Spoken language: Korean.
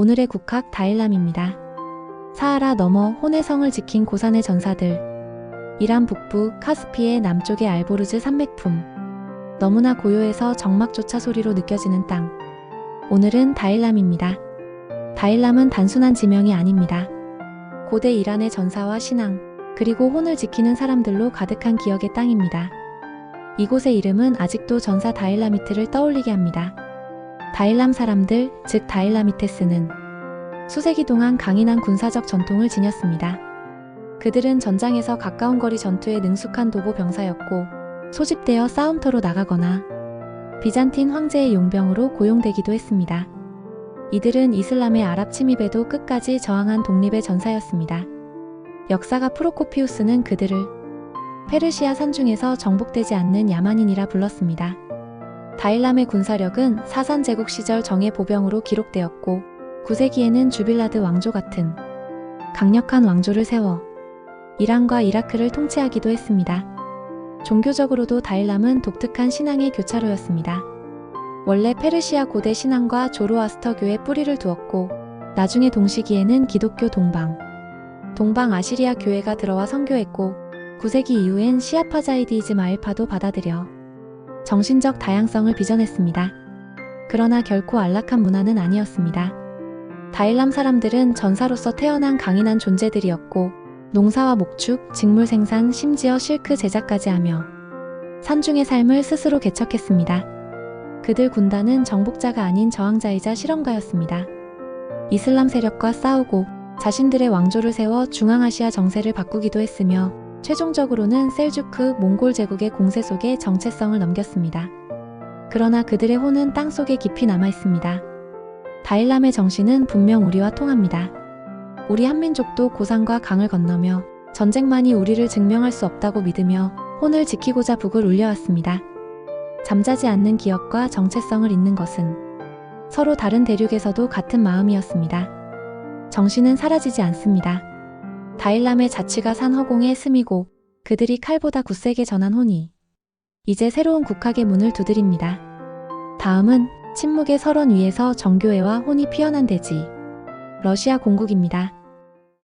오늘의 국학 다일람입니다. 사하라 너머 혼의 지킨 고산의 전사들. 이란 북부 카스피의 남쪽의 알보르즈 산맥품. 너무나 고요해서 정막조차 소리로 느껴지는 땅. 오늘은 다일람입니다. 다일람은 단순한 지명이 아닙니다. 고대 이란의 전사와 신앙, 그리고 혼을 지키는 사람들로 가득한 기억의 땅입니다. 이곳의 이름은 아직도 전사 다일라미트를 떠올리게 합니다. 다일람 사람들, 즉 다일라미테스는 수세기 동안 강인한 군사적 전통을 지녔습니다. 그들은 전장에서 가까운 거리 전투에 능숙한 도보 병사였고 소집되어 싸움터로 나가거나 비잔틴 황제의 용병으로 고용되기도 했습니다. 이들은 이슬람의 아랍 침입에도 끝까지 저항한 독립의 전사였습니다. 역사가 프로코피우스는 그들을 페르시아 산중에서 정복되지 않는 야만인이라 불렀습니다. 다일람의 군사력은 사산 제국 시절 정예 보병으로 기록되었고 9세기에는 주빌라드 왕조 같은 강력한 왕조를 세워 이란과 이라크를 통치하기도 했습니다. 종교적으로도 다일람은 독특한 신앙의 교차로였습니다. 원래 페르시아 고대 신앙과 조로아스터교에 뿌리를 두었고 나중에 동시기에는 기독교 동방, 동방 아시리아 교회가 들어와 선교했고 9세기 이후엔 시아파자이디즘 아일파도 받아들여 정신적 다양성을 빚어냈습니다. 그러나 결코 안락한 문화는 아니었습니다. 다일람 사람들은 전사로서 태어난 강인한 존재들이었고 농사와 목축, 직물 생산, 심지어 실크 제작까지 하며 산중의 삶을 스스로 개척했습니다. 그들 군단은 정복자가 아닌 저항자이자 실험가였습니다. 이슬람 세력과 싸우고 자신들의 왕조를 세워 중앙아시아 정세를 바꾸기도 했으며 최종적으로는 셀주크 몽골 제국의 공세 속에 정체성을 넘겼습니다. 그러나 그들의 혼은 땅 속에 깊이 남아 있습니다. 다일람의 정신은 분명 우리와 통합니다. 우리 한민족도 고산과 강을 건너며 전쟁만이 우리를 증명할 수 없다고 믿으며 혼을 지키고자 북을 울려왔습니다. 잠자지 않는 기억과 정체성을 잇는 것은 서로 다른 대륙에서도 같은 마음이었습니다. 정신은 사라지지 않습니다. 다일람의 자치가 산 허공에 스미고 그들이 칼보다 굳세게 전한 혼이 이제 새로운 국학의 문을 두드립니다. 다음은 침묵의 설원 위에서 정교회와 혼이 피어난 대지 러시아 공국입니다.